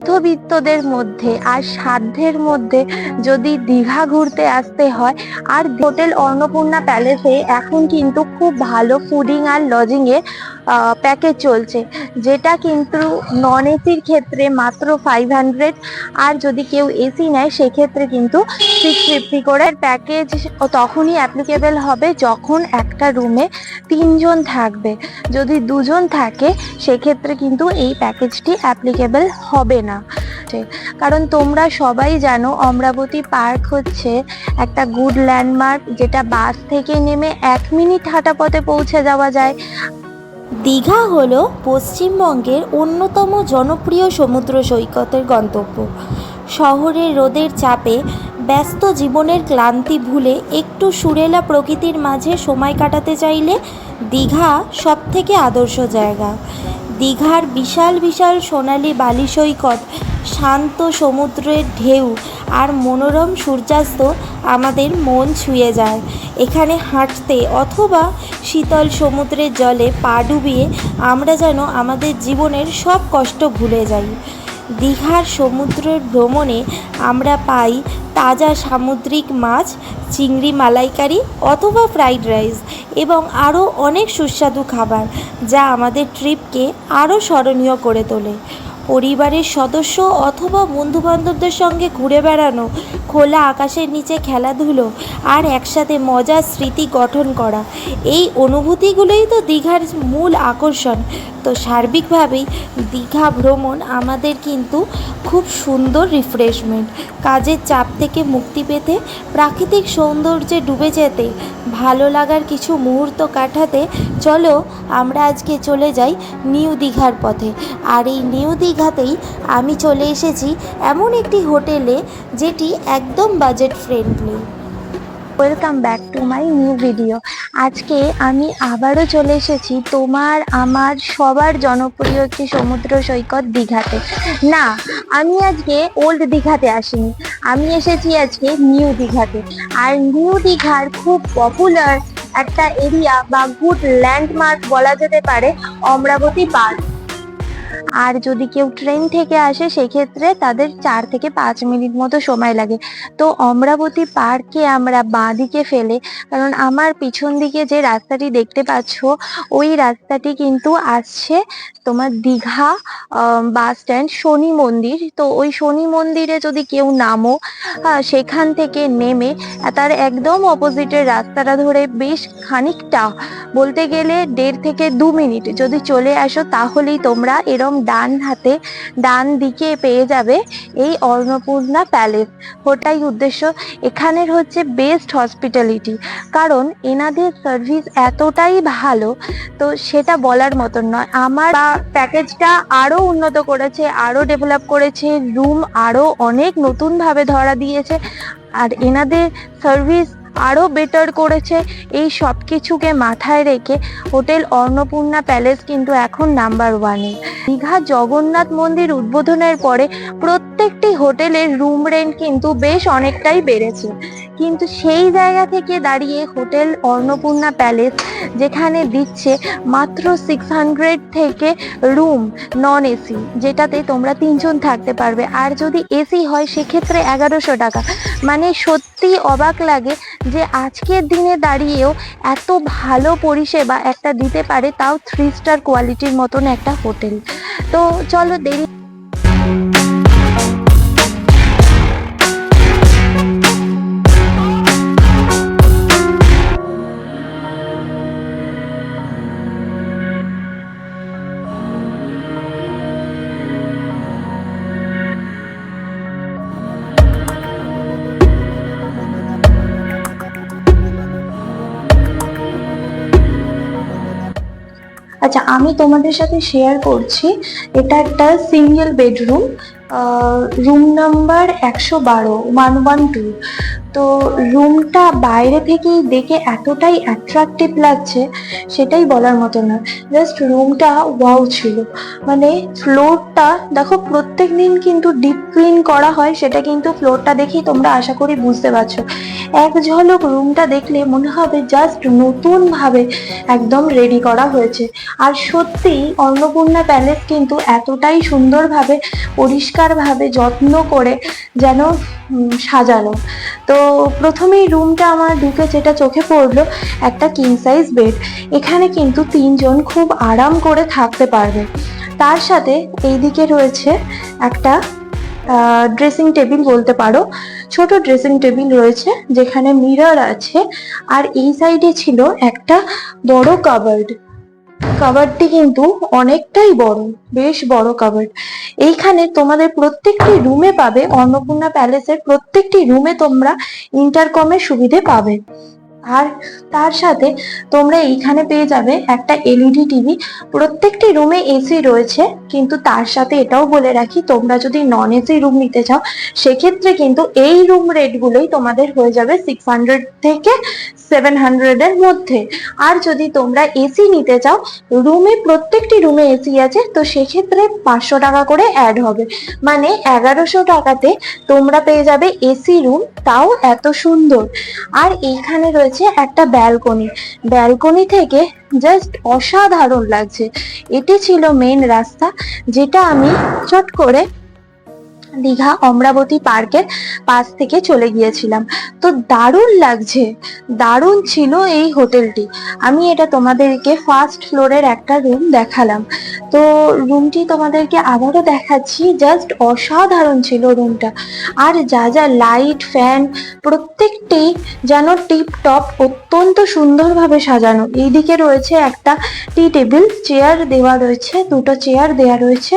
মধ্যবিত্তদের মধ্যে আর সাধ্যের মধ্যে যদি দীঘা ঘুরতে আসতে হয়, আর হোটেল অন্নপূর্ণা প্যালেসে এখন কিন্তু খুব ভালো ফুডিং আর লজিং এর প্যাকেজ চলছে। যেটা কিন্তু নন এসির ক্ষেত্রে মাত্র ফাইভ হান্ড্রেড আর যদি কেউ এসি নেয়, সেক্ষেত্রে কিন্তু সিক্স ফিফটি করে। প্যাকেজ তখনই অ্যাপ্লিকেবেল হবে যখন একটা রুমে তিনজন থাকবে। যদি দুজন থাকে, সেক্ষেত্রে কিন্তু এই প্যাকেজটি অ্যাপ্লিকেবেল হবে না। কারণ তোমরা সবাই জানো, অমরাবতী পার্ক হচ্ছে একটা গুড ল্যান্ডমার্ক যেটা বাস থেকে নেমে এক মিনিট হাঁটা পথে পৌঁছে যাওয়া যায়। দীঘা হল পশ্চিমবঙ্গের অন্যতম জনপ্রিয় সমুদ্র সৈকতের গন্তব্য। শহরের রোদের চাপে ব্যস্ত জীবনের ক্লান্তি ভুলে একটু সুরেলা প্রকৃতির মাঝে সময় কাটাতে চাইলে দীঘা সবথেকে আদর্শ জায়গা। দীঘার বিশাল বিশাল সোনালি বালি সৈকত শান্ত সমুদ্রের ঢেউ আর মনোরম সূর্যাস্ত আমাদের মন ছুঁয়ে যায়। এখানে হাঁটতে অথবা শীতল সমুদ্রের জলে পা ডুবিয়ে আমরা যেন আমাদের জীবনের সব কষ্ট ভুলে যাই। দীঘার সমুদ্রের ভ্রমণে আমরা পাই তাজা সামুদ্রিক মাছ, চিংড়ি মালাইকারি অথবা ফ্রাইড রাইস এবং আরও অনেক সুস্বাদু খাবার যা আমাদের ট্রিপকে আরও স্মরণীয় করে তোলে। পরিবারের সদস্য অথবা বন্ধুবান্ধবদের সঙ্গে ঘুরে বেড়ানো, খোলা আকাশের নিচে খেলাধুলো আর একসাথে মজার স্মৃতি গঠন করা। এই অনুভূতিগুলোই তো দীঘার মূল আকর্ষণ। তো সার্বিকভাবেই দীঘা ভ্রমণ আমাদের কিন্তু খুব সুন্দর রিফ্রেশমেন্ট কাজের চাপ থেকে মুক্তি পেতে, প্রাকৃতিক সৌন্দর্যে ডুবে যেতে ভালো লাগার কিছু মুহূর্ত কাটাতে চলো আমরা আজকে চলে যাই নিউ দীঘার পথে। আর এই নিউ দীঘাতেই আমি চলে এসেছি এমন একটি হোটেলে যেটি একদম budget friendly welcome back to my new video আজকে আমি আবারও চলে এসেছি তোমার, আমার সবার জনপ্রিয় একটি সমুদ্র সৈকত দীঘাতে। না, আমি আজকে ওল্ড দীঘাতে আসিনি। আমি এসেছি আজকে নিউ দীঘাতে। আর নিউ দীঘার খুব পপুলার একটা এরিয়া বা গুড ল্যান্ডমার্ক বলা যেতে পারে অমরাবতী পার্ক আর যদি কেউ ট্রেন থেকে আসে, সেক্ষেত্রে তাদের চার থেকে পাঁচ মিনিট মতো সময় লাগে। তো অমরাবতী পার্কে আমরা বাঁ দিকে ফেলে, কারণ আমার পিছন দিকে যে রাস্তাটি দেখতে পাচ্ছ, ওই রাস্তাটি কিন্তু আসছে তোমার দীঘা বাস স্ট্যান্ড শনি মন্দির। তো ওই শনি মন্দিরে যদি কেউ নামো সেখান থেকে নেমে, তার একদম অপোজিটের রাস্তাটা ধরে বেশ খানিকটা, বলতে গেলে দেড় থেকে দু মিনিট। যদি চলে আসো, তাহলেই তোমরা এরম ডান হাতে, ডান দিকে পেয়ে যাবে এই অন্নপূর্ণা প্যালেস ওটাই উদ্দেশ্য। এখানের হচ্ছে বেস্ট হসপিটালিটি কারণ এনাদের সার্ভিস এতটাই ভালো, তো সেটা বলার মতন নয়। আমার প্যাকেজটা আরও উন্নত করেছে আরও ডেভেলপ করেছে রুম আরও অনেক নতুনভাবে ধরা দিয়েছে। আর এনাদের সার্ভিস আরও বেটার করেছে। এই সব কিছুকে মাথায় রেখে হোটেল অন্নপূর্ণা প্যালেস কিন্তু এখন নাম্বার ওয়ানে দীঘা জগন্নাথ মন্দির উদ্বোধনের পরে প্রত্যেকটি হোটেলের রুম রেন্ট কিন্তু বেশ অনেকটাই বেড়েছে। কিন্তু সেই জায়গা থেকে দাঁড়িয়ে হোটেল অন্নপূর্ণা প্যালেস যেখানে দিচ্ছে মাত্র সিক্স হান্ড্রেড থেকে রুম নন এসি যেটাতে তোমরা তিনজন থাকতে পারবে। আর যদি এসি হয়, সেক্ষেত্রে এগারোশো টাকা। মানে সত্যি অবাক লাগে যে আজকের দিনে দাঁড়িয়েও এত ভালো পরিষেবা একটা দিতে পারে তাও থ্রি স্টার কোয়ালিটির মতন একটা হোটেল। তো চলো দেরি আচ্ছা আমি তোমাদের সাথে শেয়ার করছি। এটা একটা সিঙ্গেল বেডরুম রুম নাম্বার একশো বারো ওয়ান ওয়ান টু তো রুমটা বাইরে থেকেই দেখে এতটাই অ্যাট্রাকটিভ লাগছে, সেটাই বলার মতো না। জাস্ট রুমটা ওয়াও ছিল। মানে ফ্লোরটা দেখো প্রত্যেক দিন কিন্তু ডিপ ক্লিন করা হয়, সেটা কিন্তু ফ্লোরটা দেখেই তোমরা আশা করি বুঝতে পারছ। এক ঝলক রুমটা দেখলে মনে হবে জাস্ট নতুনভাবে একদম রেডি করা হয়েছে। আর সত্যি অন্নপূর্ণা প্যালেস কিন্তু এতটাই সুন্দরভাবে, পরিষ্কারভাবে যত্ন করে যেন সাজানো। তো প্রথমেই রুমটা আমার ঢুকে যেটা চোখে পড়ল, একটা কিং সাইজ বেড এখানে কিন্তু তিনজন খুব আরাম করে থাকতে পারবে। তার সাথে এইদিকে রয়েছে একটা ড্রেসিং টেবিল বলতে পারো। ছোট ড্রেসিং টেবিল রয়েছে, যেখানে মিরর আছে। আর এই সাইডে ছিল একটা বড় কাবার্ড কাবার্ডটি কিন্তু অনেকটাই বড়, বেশ বড় কাবার্ড এইখানে তোমাদের প্রত্যেকটি রুমে পাবে, অন্নপূর্ণা প্যালেসের প্রত্যেকটি রুমে তোমরা ইন্টারকমের সুবিধে পাবে। আর তার সাথে তোমরা এইখানে পেয়ে যাবে একটা এলইডি টিভি প্রত্যেকটি রুমে এসি রয়েছে, কিন্তু তার সাথে এটাও বলে রাখি, তোমরা যদি নন এসি রুম নিতে চাও, সেক্ষেত্রে কিন্তু এই রুম রেটগুলোই তোমাদের হয়ে যাবে সিক্স হান্ড্রেড থেকে সেভেন হান্ড্রেডের মধ্যে। আর যদি তোমরা এসি নিতে চাও রুমে প্রত্যেকটি রুমে এসি আছে, তো সেক্ষেত্রে পাঁচশো টাকা করে অ্যাড হবে। মানে এগারোশো টাকাতে তোমরা পেয়ে যাবে এসি রুম তাও এত সুন্দর। আর এইখানে রয়েছে একটা ব্যালকনি ব্যালকনি থেকে জাস্ট অসাধারণ লাগছে। এটি ছিল মেন রাস্তা, যেটা আমি চট করে দীঘা অমরাবতী পার্কের পাশ থেকে চলে গিয়েছিলাম। তো দারুণ লাগছে, দারুণ ছিল এই হোটেলটি। আমি এটা তোমাদেরকে ফার্স্ট ফ্লোরের একটা রুম দেখালাম। তো রুমটি তোমাদেরকে আবারও দেখাচ্ছি জাস্ট অসাধারণ ছিল রুমটা আর যা যা লাইট ফ্যান প্রত্যেকটি যেন টিপ টপ অত্যন্ত সুন্দরভাবে সাজানো। এইদিকে রয়েছে একটা টি টেবিল চেয়ার দেওয়া রয়েছে, দুটো চেয়ার দেওয়া রয়েছে।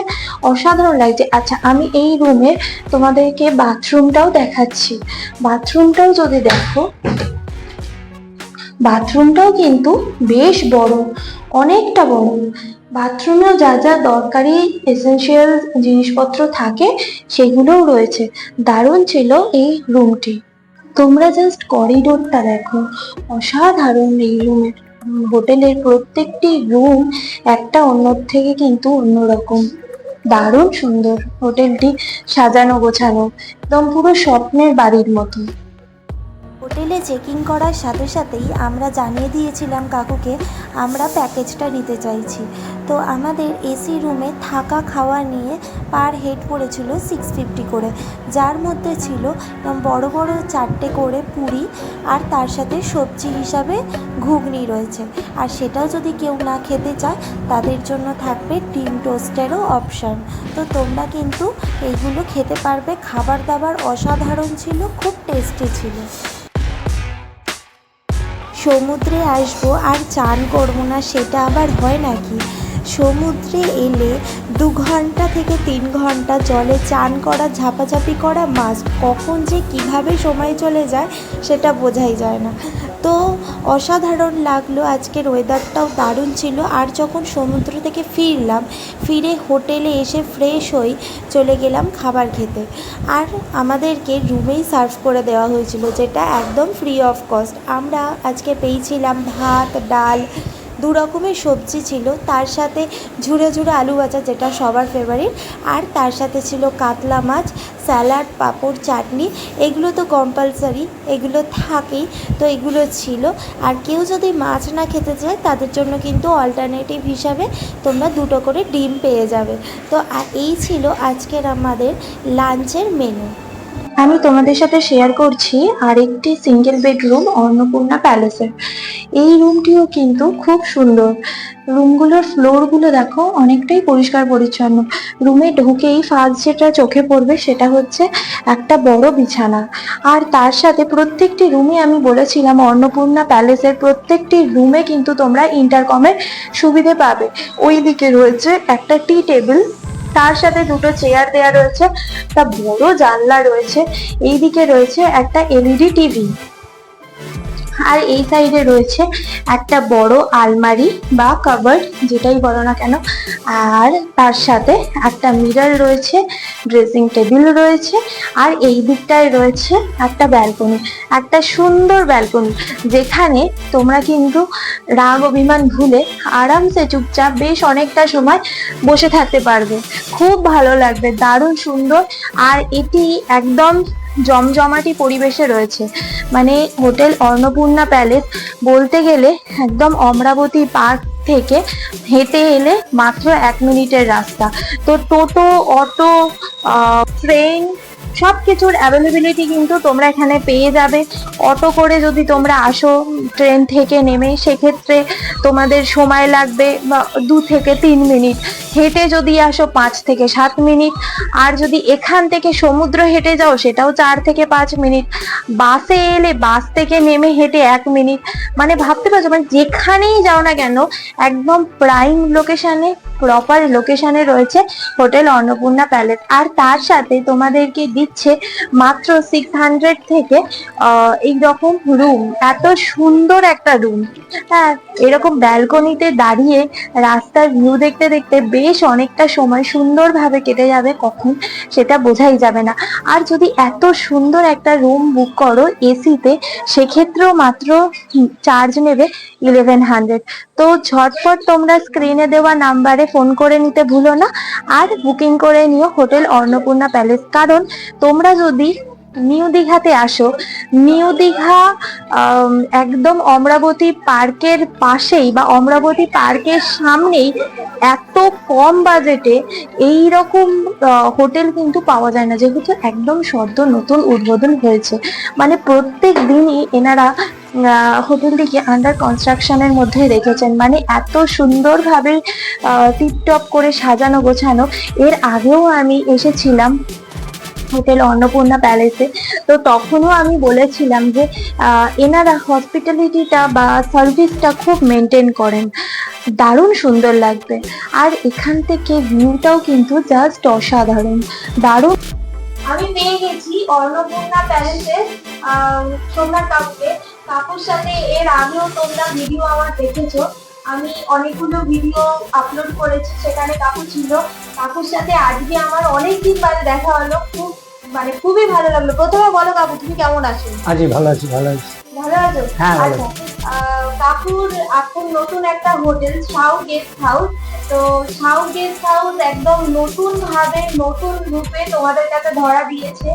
অসাধারণ লাগছে। আচ্ছা আমি এই রুমে তোমাদেরকে বাথরুমটাও দেখাচ্ছি। বাথরুমটাও যদি দেখো, বাথরুমটাও কিন্তু বেশ বড়, অনেকটা বড়। বাথরুমেও যা যা দরকারি এসেন্সিয়াল জিনিসপত্র থাকে, সেগুলোও রয়েছে। দারুণ ছিল এই রুমটি। তোমরা জাস্ট করিডোরটা দেখো। অসাধারণ এই রুমের হোটেলের প্রত্যেকটি রুম একটা অন্যর থেকে কিন্তু অন্যরকম। দারুণ সুন্দর। হোটেলটি সাজানো গোছানো একদম পুরো স্বপ্নের বাড়ির মতো। হোটেলে চেকিং করার সাথে সাথেই আমরা জানিয়ে দিয়েছিলাম কাকুকে, আমরা প্যাকেজটা নিতে চাইছি। তো আমাদের এসি রুমে থাকা খাওয়া নিয়ে পার হেড পড়েছিল সিক্স ফিফটি করে। যার মধ্যে ছিল বড় বড় চারটে করে পুরি আর তার সাথে সবজি হিসাবে ঘুগনি রয়েছে। আর সেটাও যদি কেউ না খেতে চায়, তাদের জন্য থাকবে ডিম টোস্টেরও অপশান। তো তোমরা কিন্তু এইগুলো খেতে পারবে। খাবার দাবার অসাধারণ ছিল, খুব টেস্টি ছিল। সমুদ্রে আসব আর চান করব না, সেটা আবার হয় নাকি? সমুদ্রে এলে দু ঘণ্টা থেকে তিন ঘণ্টা জলে চান করা, ঝাপাঝাপি করা মাস্ট কখন যে কীভাবে সময় চলে যায়, সেটা বোঝাই যায় না। তো অসাধারণ লাগল আজকের ওয়েদারটাও দারুণ ছিল। আর যখন সমুদ্র থেকে ফিরলাম, ফিরে হোটেলে এসে ফ্রেশ হই, চলে গেলাম খাবার খেতে। আর আমাদেরকে রুমেই সার্ভ করে দেওয়া হয়েছিল, যেটা একদম ফ্রি অফ কস্ট আমরা আজকে পেয়েছিলাম ভাত, ডাল দু রকমের সবজি ছিল, তার সাথে ঝুড়ে ঝুড়ো আলু ভাজা যেটা সবার ফেভারিট আর তার সাথে ছিল কাতলা মাছ স্যালাড পাঁপড়, চাটনি, এগুলো তো কম্পালসারি এগুলো থাকেই, তো এগুলো ছিল। আর কেউ যদি মাছ না খেতে চায়, তাদের জন্য কিন্তু অল্টারনেটিভ হিসাবে তোমরা দুটো করে ডিম পেয়ে যাবে। তো এই ছিল আজকের আমাদের লাঞ্চের মেনু আমি তোমাদের সাথে শেয়ার করছি আরেকটি সিঙ্গেল বেডরুম অন্নপূর্ণা প্যালেসের এই রুমটিও কিন্তু খুব সুন্দর। রুমগুলোর ফ্লোরগুলো দেখো অনেকটাই পরিষ্কার পরিচ্ছন্ন। রুমে ঢুকেই ফার্স্ট যেটা চোখে পড়বে সেটা হচ্ছে একটা বড় বিছানা। আর তার সাথে প্রত্যেকটি রুমে আমি বলেছিলাম অন্নপূর্ণা প্যালেসের প্রত্যেকটি রুমে কিন্তু তোমরা ইন্টারকমের সুবিধে পাবে। ওই দিকে রয়েছে একটা টি টেবিল তার সাথে দুটো চেয়ার দেয়া রয়েছে, একটা বড় জানলা রয়েছে, এইদিকে রয়েছে একটা এলইডি টিভি আর এই সাইডে রয়েছে একটা বড় আলমারি বা কাবার্ড, যেটাই বলো না কেন। আর তার সাথে একটা মিরার রয়েছে, ড্রেসিং টেবিল রয়েছে, আর এই দিকটায় রয়েছে একটা ব্যালকনি, একটা সুন্দর ব্যালকনি, যেখানে তোমরা কিন্তু রাগ, অভিমান ভুলে আরামসে চুপচাপ বেশ অনেকটা সময় বসে থাকতে পারবে। খুব ভালো লাগবে, দারুণ সুন্দর। আর এটি একদম জমজমাটি পরিবেশে রয়েছে। মানে হোটেল অন্নপূর্ণা প্যালেস বলতে গেলে একদম অমরাবতী পার্ক থেকে হেঁটে এলে মাত্র এক মিনিটের রাস্তা। তো টোটো, অটো ট্রেন সব কিছুর অ্যাভেলেবিলিটি কিন্তু তোমরা এখানে পেয়ে যাবে। অটো করে যদি তোমরা আসো ট্রেন থেকে নেমে, সেক্ষেত্রে তোমাদের সময় লাগবে বা দু থেকে তিন মিনিট। হেঁটে যদি আসো পাঁচ থেকে সাত মিনিট, আর যদি এখান থেকে সমুদ্র হেঁটে যাও সেটাও চার থেকে পাঁচ মিনিট। বাসে এলে বাস থেকে নেমে হেঁটে এক মিনিট। মানে ভাবতে পারছ মানে যেখানেই যাও না কেন, একদম প্রাইম লোকেশনে প্রপার লোকেশনে রয়েছে হোটেল অন্নপূর্ণা প্যালেস আর তার সাথে তোমাদেরকে দিচ্ছে মাত্র সিক্স হান্ড্রেড থেকে এইরকম রুম এত সুন্দর একটা রুম হ্যাঁ এরকম ব্যালকনিতে দাঁড়িয়ে রাস্তার ভিউ দেখতে দেখতে বেশ অনেকটা সময় সুন্দরভাবে কেটে যাবে, কখন সেটা বোঝাই যাবে না। আর যদি এত সুন্দর একটা রুম বুক করো এসিতে সেক্ষেত্রেও মাত্র চার্জ নেবে ইলেভেন হান্ড্রেড তো ঝটপট তোমরা স্ক্রিনে দেওয়া নাম্বারে ফোন করে নিতে ভুলো না। আর বুকিং করে নিও হোটেল অন্নপূর্ণা প্যালেস। কারণ তোমরা যদি নিউ দীঘাতে আসো, নিউ দীঘা একদম অমরাবতী পার্কের পাশেই বা অমরাবতী পার্কের সামনেই এত কম বাজেটে এই রকম হোটেল কিন্তু পাওয়া যায় না। যেহেতু একদম সদ্য নতুন উদ্বোধন হয়েছে। মানে প্রত্যেক দিনই এনারা হোটেলটিকে আন্ডার কনস্ট্রাকশনের মধ্যে রেখেছেন। মানে এত সুন্দরভাবে টিপটপ করে সাজানো, গোছানো। এর আগেও আমি এসেছিলাম হোটেল অন্নপূর্ণা প্যালেসে। তো তখনও আমি বলেছিলাম যে এনারা হসপিটালিটিটা বা সার্ভিসটা খুব মেনটেন করেন। দারুণ সুন্দর লাগবে। আর এখান থেকে ভিউটাও কিন্তু জাস্ট অসাধারণ। দারুণ। আমি পেয়ে গেছি অন্নপূর্ণা প্যালেসে সোমনাথ কাকুকে কাকুর সাথে এর আগেও তোমরা ভিডিও আমার দেখেছ। আমি অনেকগুলো ভিডিও আপলোড করেছি, সেখানে কাকু ছিল। কাকুর সাথে আজকে আমার অনেক দিন বাদে দেখা হলো। খুব মানে খুবই ভালো লাগল। প্রথমে বলো কাকু, তুমি কেমন আছো? আছি ভালো আছি ভালো আছি। ভালো আছো? হ্যাঁ, ভালো। আচ্ছা কাকুর এখন নতুন একটা হোটেল সাউ গেস্ট হাউস তো সাউ গেস্ট হাউস একদম নতুন ভাবে নতুন রূপে তোমাদের কাছে ধরা দিয়েছে।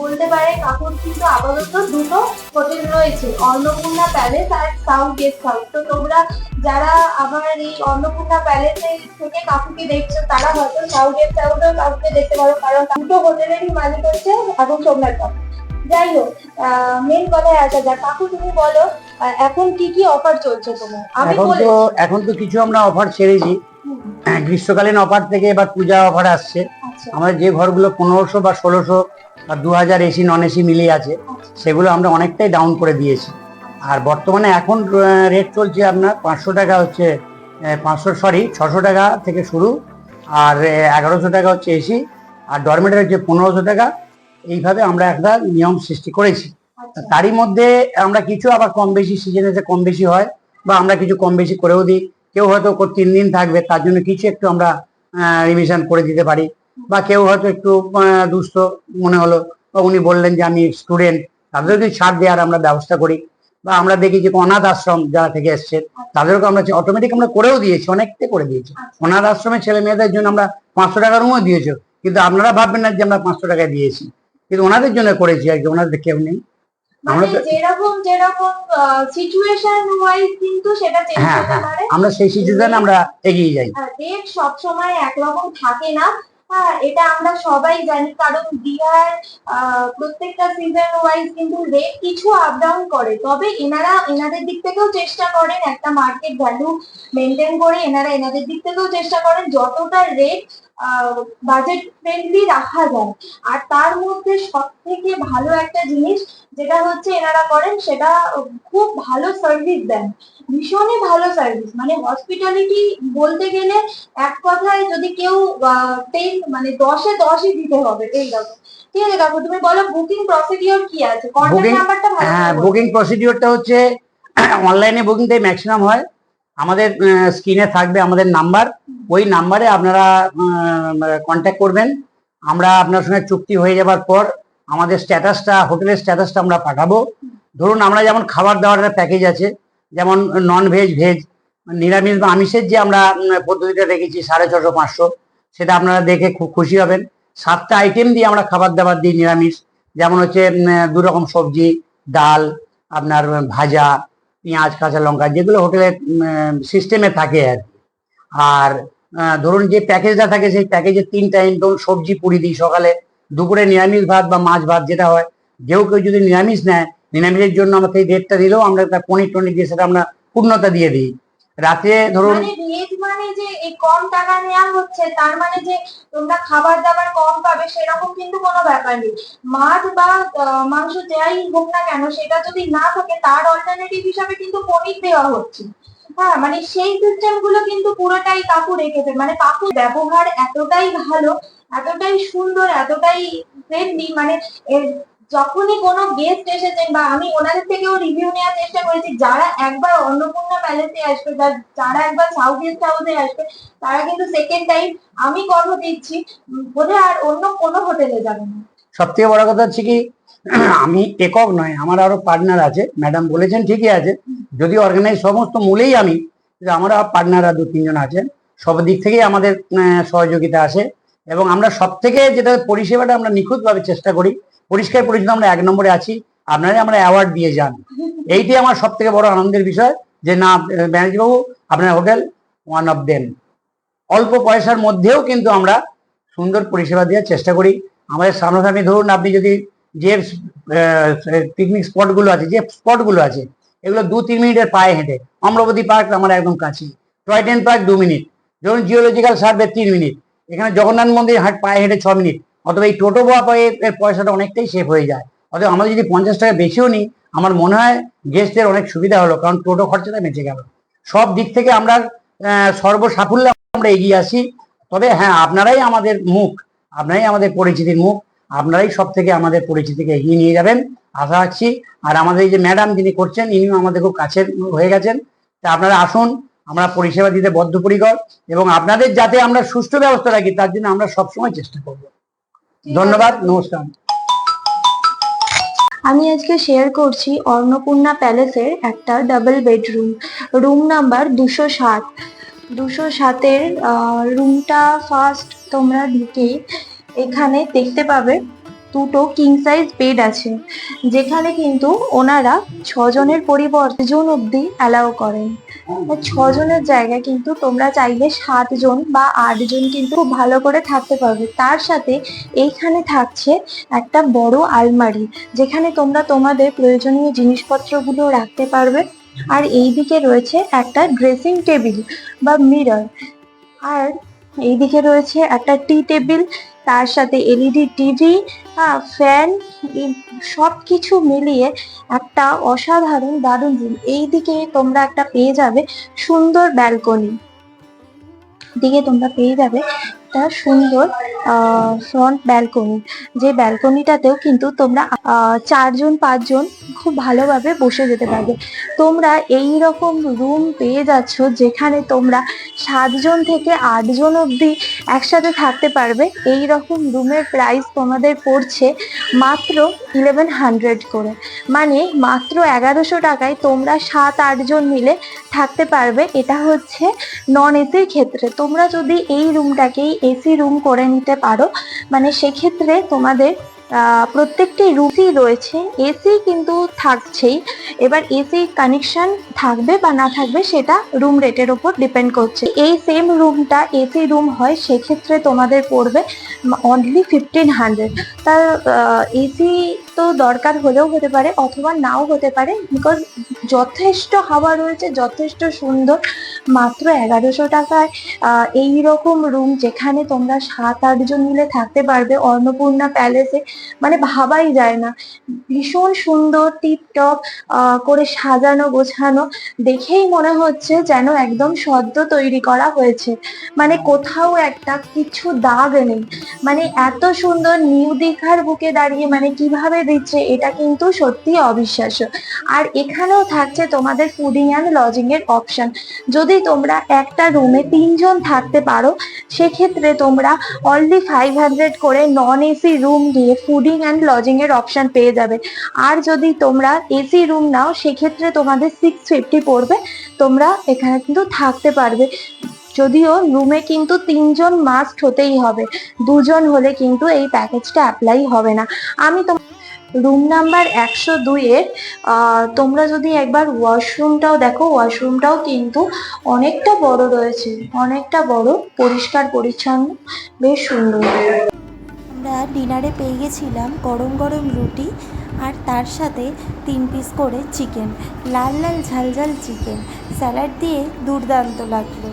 বলতে পারে কাকুর কিন্তু আপাতত দুটো হোটেল রয়েছে অন্নপূর্ণা প্যালেস আর সাউথ গেস্ট হাউস তো তোমরা যারা আমার এই অন্নপূর্ণা প্যালেসে থেকে কাকুকে দেখছ তারা হয়তো সাউথ গেস্ট হাউসেও কাকুকে দেখতে পারো কারণ দুটো হোটেলেরই মালিক হচ্ছে এখন সোমনাথ কাকু। যাই হোক মেন কথায় আসা যাক। কাকু তুমি বলো এখন কি কি অফার চলছে তোমার? আমি এখন তো এখন তো কিছু আমরা অফার ছেড়েছি। হ্যাঁ, গ্রীষ্মকালীন অফার থেকে এবার পূজা অফার আসছে। আচ্ছা। আমাদের যে ঘরগুলো পনেরোশো বা ষোলোশো বা দু হাজার এসি নন এসি মিলিয়ে আছে সেগুলো আমরা অনেকটাই ডাউন করে দিয়েছি। আর বর্তমানে এখন রেট চলছে আপনার পাঁচশো টাকা হচ্ছে পাঁচশো সরি ছশো টাকা থেকে শুরু। আর এগারোশো টাকা হচ্ছে এসি আর ডরমেটার হচ্ছে পনেরোশো টাকা। এইভাবে আমরা একটা নিয়ম সৃষ্টি করেছি। আচ্ছা। তারই মধ্যে আমরা কিছু আবার কম বেশি সিজনে যে কম বেশি হয় বা আমরা কিছু কম বেশি করেও দিই কেউ হয়তো তিন দিন থাকবে তার জন্য কিছু একটু আমরা রিভিশন করে দিতে পারি। বা কেউ হয়তো একটু দুস্থ মনে হলো বা উনি বললেন যে আমি স্টুডেন্ট তাদেরকে ছাড় দেওয়ার আমরা ব্যবস্থা করি। বা আমরা দেখি যে অনাথ আশ্রম যারা থেকে এসছে তাদেরকে আমরা অটোমেটিক আমরা করেও দিয়েছি অনেকটা করে দিয়েছি। অনাথ আশ্রমের ছেলে মেয়েদের জন্য আমরা পাঁচশো টাকা রুমও দিয়েছি কিন্তু আপনারা ভাববেন না যে আমরা পাঁচশো টাকায় দিয়েছি। কিন্তু ওনাদের জন্য করেছি আর কি ওনাদের কেউ নেই। আমরা মানে যেরকম যেরকম সিচুয়েশন ওয়াইজ কিন্তু সেটা চেঞ্জ হ্যাঁ হতে হ্যাঁ। পারে। আমরা সেই সিচুয়েশনে আমরা এগিয়ে যাই। রেট সবসময় একরকম থাকে না। হ্যাঁ এটা আমরা সবাই জানি কারণ আহ, প্রত্যেকটা সিজন ওয়াইজ কিন্তু রেট কিছু আপ ডাউন করে। তবে এনারা এনাদের দিক থেকেও চেষ্টা করেন একটা মার্কেট ভ্যালু মেনটেন করে এনারা এনাদের দিক থেকেও চেষ্টা করেন যতটা রেট বাজেট ফ্রেন্ডলি রাখা যায়। আর তার মধ্যে সব থেকে ভালো একটা জিনিস যেটা হচ্ছে এনারা করেন সেটা খুব ভালো সার্ভিস দেন। ভীষণই ভালো সার্ভিস মানে হসপিটালিটি বলতে গেলে এক কথায় যদি কেউ টেন মানে দশে দশই দিতে হবে এইরকম ঠিক আছে কাকু তুমি বলো বুকিং প্রসিডিওর কি আছে? কন্ট্যাক্ট নাম্বারটা ভালো হ্যাঁ বুকিং প্রসিডিওরটা হচ্ছে অনলাইনে বুকিংটাই ম্যাক্সিমাম হয়। আমাদের স্ক্রিনে থাকবে আমাদের নাম্বার ওই নাম্বারে আপনারা কন্ট্যাক্ট করবেন। আমরা আপনার সঙ্গে চুক্তি হয়ে যাবার পর আমাদের স্ট্যাটাসটা হোটেলের স্ট্যাটাসটা আমরা পাঠাবো। ধরুন আমরা যেমন খাবার দাবার একটা প্যাকেজ আছে, যেমন নন ভেজ ভেজ নিরামিষ বা আমিষের যে আমরা পদ্ধতিটা রেখেছি সাড়ে ছশো, পাঁচশো, সেটা আপনারা দেখে খুব খুশি হবেন। সাতটা আইটেম দিয়ে আমরা খাবার দাবার দিই নিরামিষ। যেমন হচ্ছে দু রকম সবজি, ডাল, আপনার ভাজা পেঁয়াজ, কাঁচা লঙ্কা, যেগুলো হোটেলের সিস্টেমে থাকে আর। আর ধরুন যে প্যাকেজটা থাকে, সেই প্যাকেজে তিন টাইম ধরুন সবজি পুরি দিই সকালে দুপুরে নিরামিষ ভাত বা মাছ ভাত যেটা হয়, যেও কেউ যদি নিরামিষ নেয়, নিরামিষের জন্য আমাকে এই রেটটা দিলেও আমরা পনির টনির দিয়ে সেটা আমরা পূর্ণতা দিয়ে দিই রাতে ধরুন মানে মানে যে এই কম টাকা নেওয়া হচ্ছে, তার মানে যে তোমরা খাবার দাবার কম পাবে, সেরকম কিন্তু কোনো ব্যাপার নেই। মাছ বা মাংস যাই হোক না কেন, সেটা যদি না থাকে, তার অল্টারনেটিভ হিসাবে কিন্তু পনির দেওয়া হচ্ছে। হ্যাঁ মানে সেই সিস্টেমগুলো কিন্তু পুরোটাই কাকু রেখেছে। মানে কাকুর ব্যবহার এতটাই ভালো, এতটাই সুন্দর, এতটাই ফ্রেন্ডলি মানে যখনই কোনো গেস্ট এসেছেন বা আমি ওনাদের থেকেও রিভিউ নেওয়ার চেষ্টা করেছি, যারা একবার অন্নপূর্ণা প্যালেসে আসবে বা যারা একবার সাউথ গেস্ট হাউসে আসবে, তারা কিন্তু সেকেন্ড টাইম আমি কথা দিচ্ছি, বোধহয় আর অন্য কোনো হোটেলে যাবে না। সব থেকে বড় কথা হচ্ছে কি, আমি একক নয়, আমার আরও পার্টনার আছে ম্যাডাম বলেছেন ঠিকই আছে, যদি অর্গানাইজ সমস্ত মূলেই আমি আমার পার্টনাররা দু তিনজন আছেন সব দিক থেকেই আমাদের সহযোগিতা আছে, এবং আমরা সব থেকে যেটা পরিষেবাটা আমরা নিখুঁতভাবে চেষ্টা করি পরিষ্কার পরিচ্ছন্ন আমরা এক নম্বরে আছি। আপনারাই আমরা অ্যাওয়ার্ড দিয়ে যান। এইটাই আমার সব থেকে বড় আনন্দের বিষয় যে না ব্যানার্জি বাবু আপনার হোটেল ওয়ান অফ দেম অল্প পয়সার মধ্যেও কিন্তু আমরা সুন্দর পরিষেবা দেওয়ার চেষ্টা করি। আমাদের সামনাসামনি ধরুন আপনি যদি যে পিকনিক স্পটগুলো আছে, যে স্পটগুলো আছে, এগুলো দু, তিন মিনিটের পায়ে হেঁটে, অমরাবতী পার্ক আমার একদম কাছে টয় ট্রেন পার্ক দু মিনিট। ধরুন জিওলজিক্যাল সার্ভে তিন মিনিট। এখানে জগন্নাথ মন্দির হাট পায়ে হেঁটে ছ মিনিট। অথবা এই টোটো বা এর পয়সাটা অনেকটাই সেভ হয়ে যায়। অথবা আমরা যদি পঞ্চাশ টাকা বেশিও নিই আমার মনে হয় গেস্টদের অনেক সুবিধা হলো কারণ টোটো খরচাটা বেঁচে গেল। সব দিক থেকে আমরা আহ, সর্ব সাফল্যে আমরা এগিয়ে আসি। তবে হ্যাঁ আপনারাই আমাদের মুখ আপনারাই আমাদের পরিচিতির মুখ আপনারাই সব থেকে আমাদের পরিচিতিকে এগিয়ে নিয়ে যাবেন আশা রাখছি। আর আমাদের এই যে ম্যাডাম যিনি করছেন ইনিও আমাদের খুব কাছের হয়ে গেছেন। তা আপনারা আসুন আমরা পরিষেবা দিতে বদ্ধপরিকর এবং আপনাদের যাতে আমরা সুষ্ঠু ব্যবস্থা রাখি তার জন্য আমরা সবসময় চেষ্টা করব। ধন্যবাদ নমস্কার। আমি আজকে শেয়ার করছি অন্নপূর্ণা প্যালেসের একটা ডাবল বেডরুম রুম নাম্বার দুশো সাত। দুশো সাতের রুমটা ফার্স্ট তোমরা ঢুকে এখানে দেখতে পাবে দুটো কিং সাইজ বেড আছে যেখানে কিন্তু ওনারা ছজনের পরিবর্তে জন অবধি অ্যালাউ করেন। ছজনের জায়গায় কিন্তু তোমরা চাইলে সাতজন বা আটজন কিন্তু খুব ভালো করে থাকতে পারবে। তার সাথে এইখানে থাকছে একটা বড় আলমারি, যেখানে তোমরা তোমাদের প্রয়োজনীয় জিনিসপত্রগুলো রাখতে পারবে। আর এইদিকে রয়েছে একটা ড্রেসিং টেবিল বা মিরর আর এইদিকে রয়েছে একটা টি টেবিল তার সাথে এলইডি টিভি ফ্যান সব কিছু মিলিয়ে একটা অসাধারণ দারুণ রুম এইদিকে তোমরা একটা পেয়ে যাবে সুন্দর ব্যালকনি দিকে তোমরা পেয়ে যাবে একটা সুন্দর ফ্রন্ট ব্যালকনি যে ব্যালকনিটাতেও কিন্তু তোমরা চারজন, পাঁচজন খুব ভালোভাবে বসে যেতে পারবে। তোমরা এই রকম রুম পেয়ে যাচ্ছ যেখানে তোমরা সাতজন থেকে আটজন অবধি একসাথে থাকতে পারবে। এই রকম রুমের প্রাইস তোমাদের পড়ছে মাত্র ইলেভেন হান্ড্রেড করে। মানে মাত্র এগারোশো টাকায় তোমরা সাত, আটজন মিলে থাকতে পারবে। এটা হচ্ছে নন এসির ক্ষেত্রে। তোমরা যদি এই রুমটাকেই এসি রুম করে নিতে পারো। মানে সেক্ষেত্রে তোমাদের প্রত্যেকটি রুমই রয়েছে। এসি কিন্তু থাকছেই। এবার এসি কানেকশন থাকবে বা না থাকবে সেটা রুম রেটের ওপর ডিপেন্ড করছে। এই সেম রুমটা এসি রুম হয়, সেক্ষেত্রে তোমাদের পড়বে অনলি ফিফটিন হান্ড্রেড তার এসি তো দরকার হলেও হতে পারে, অথবা নাও হতে পারে বিকজ যথেষ্ট হাওয়া রয়েছে, যথেষ্ট সুন্দর, মাত্র এগারোশো টাকায় এই রকম রুম যেখানে তোমরা সাত আটজন মিলে থাকতে পারবে অন্নপূর্ণা প্যালেসে মানে ভাবাই যায় না। ভীষণ সুন্দর টিপটপ করে সাজানো, গোছানো, দেখেই মনে হচ্ছে যেন একদম সদ্য তৈরি করা হয়েছে। মানে কোথাও একটা কিছু দাগ নেই। মানে এত সুন্দর নিউ দীঘার বুকে দাঁড়িয়ে মানে কীভাবে দিচ্ছে, এটা কিন্তু সত্যি অবিশ্বাস্য। আর এখানেও থাকছে তোমাদের ফুডিং অ্যান্ড লজিং এর অপশন যদি তোমরা একটা রুমে তিনজন থাকতে পারো, সেক্ষেত্রে তোমরা অনলি ফাইভ হান্ড্রেড করে নন এসি রুম দিয়ে ফুডিং অ্যান্ড লজিং এর অপশন পেয়ে যাবে। আর যদি তোমরা এসি রুম নাও, সেক্ষেত্রে তোমাদের সিক্স ফিফটি পড়বে। তোমরা এখানে কিন্তু থাকতে পারবে। যদিও রুমে কিন্তু তিনজন মাস্ট হতেই হবে। দুজন হলে কিন্তু এই প্যাকেজটা অ্যাপ্লাই হবে না। আমি তো রুম নাম্বার একশো দুইয়ের তোমরা যদি একবার ওয়াশরুমটাও দেখো ওয়াশরুমটাও কিন্তু অনেকটা বড় রয়েছে, অনেকটা বড়, পরিষ্কার পরিচ্ছন্ন, বেশ সুন্দর। আমরা ডিনারে পেয়ে গেছিলাম গরম গরম রুটি আর তার সাথে তিন পিস করে চিকেন লাল লাল ঝাল ঝাল চিকেন স্যালাড দিয়ে দুর্দান্ত লাগল।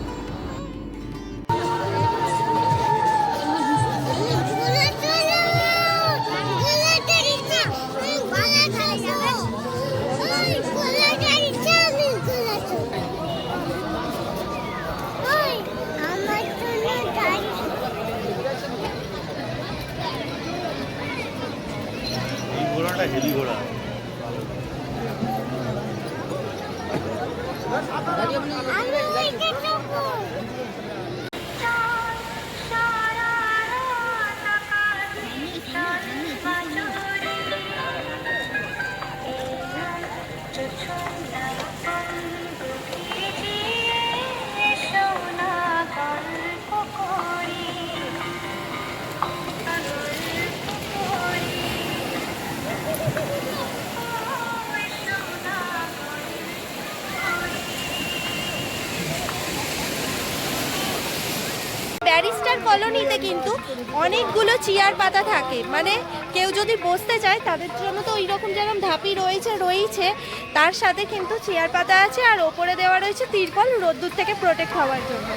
ব্যারিস্টার কলোনিতে কিন্তু অনেকগুলো চেয়ার পাতা থাকে। মানে কেউ যদি বসতে চায়, তাদের জন্য তো ওই রকম যেরকম ধাপি রয়েছে রয়েছে তার সাথে কিন্তু চেয়ার পাতা আছে আর ওপরে দেওয়া রয়েছে তিরপল রোদ্দুর থেকে প্রোটেক্ট হওয়ার জন্য।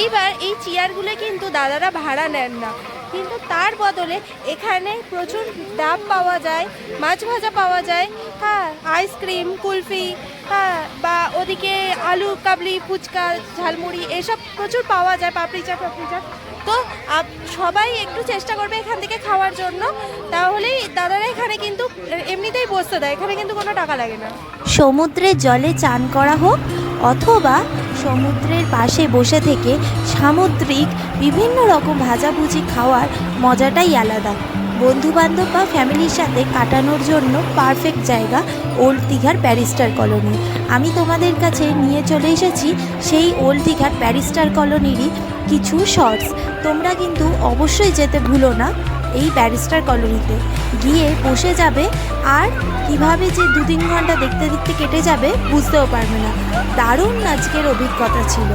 এইবার এই চেয়ারগুলো কিন্তু দাদারা ভাড়া নেন না। কিন্তু তার বদলে এখানে প্রচুর ডাব পাওয়া যায়, মাছ ভাজা পাওয়া যায় হ্যাঁ আইসক্রিম কুলফি হ্যাঁ বা ওদিকে আলু, কাবলি, ফুচকা, ঝালমুড়ি, এসব প্রচুর পাওয়া যায়, পাপড়ি চাট পাপড়ি চাট। তো সবাই একটু চেষ্টা করবে এখান থেকে খাওয়ার জন্য। তাহলেই দাদারা এখানে কিন্তু এমনিতেই বসতে দেয়, এখানে কিন্তু কোনো টাকা লাগে না। সমুদ্রের জলে চান করা হোক, অথবা সমুদ্রের পাশে বসে থেকে সামুদ্রিক বিভিন্ন রকম ভাজাভুজি খাওয়ার মজাটাই আলাদা। বন্ধু বান্ধব বা ফ্যামিলির সাথে কাটানোর জন্য পারফেক্ট জায়গা ওল্ড দীঘার ব্যারিস্টার কলোনি। আমি তোমাদের কাছে নিয়ে চলে এসেছি সেই ওল্ড দীঘার ব্যারিস্টার কলোনিরই কিছু শর্টস। তোমরা কিন্তু অবশ্যই যেতে ভুলো না এই ব্যারিস্টার কলোনিতে। গিয়ে বসে যাবে আর কীভাবে যে দু তিন ঘণ্টা দেখতে দেখতে কেটে যাবে বুঝতেও পারবে না। দারুণ আজকের অভিজ্ঞতা ছিল।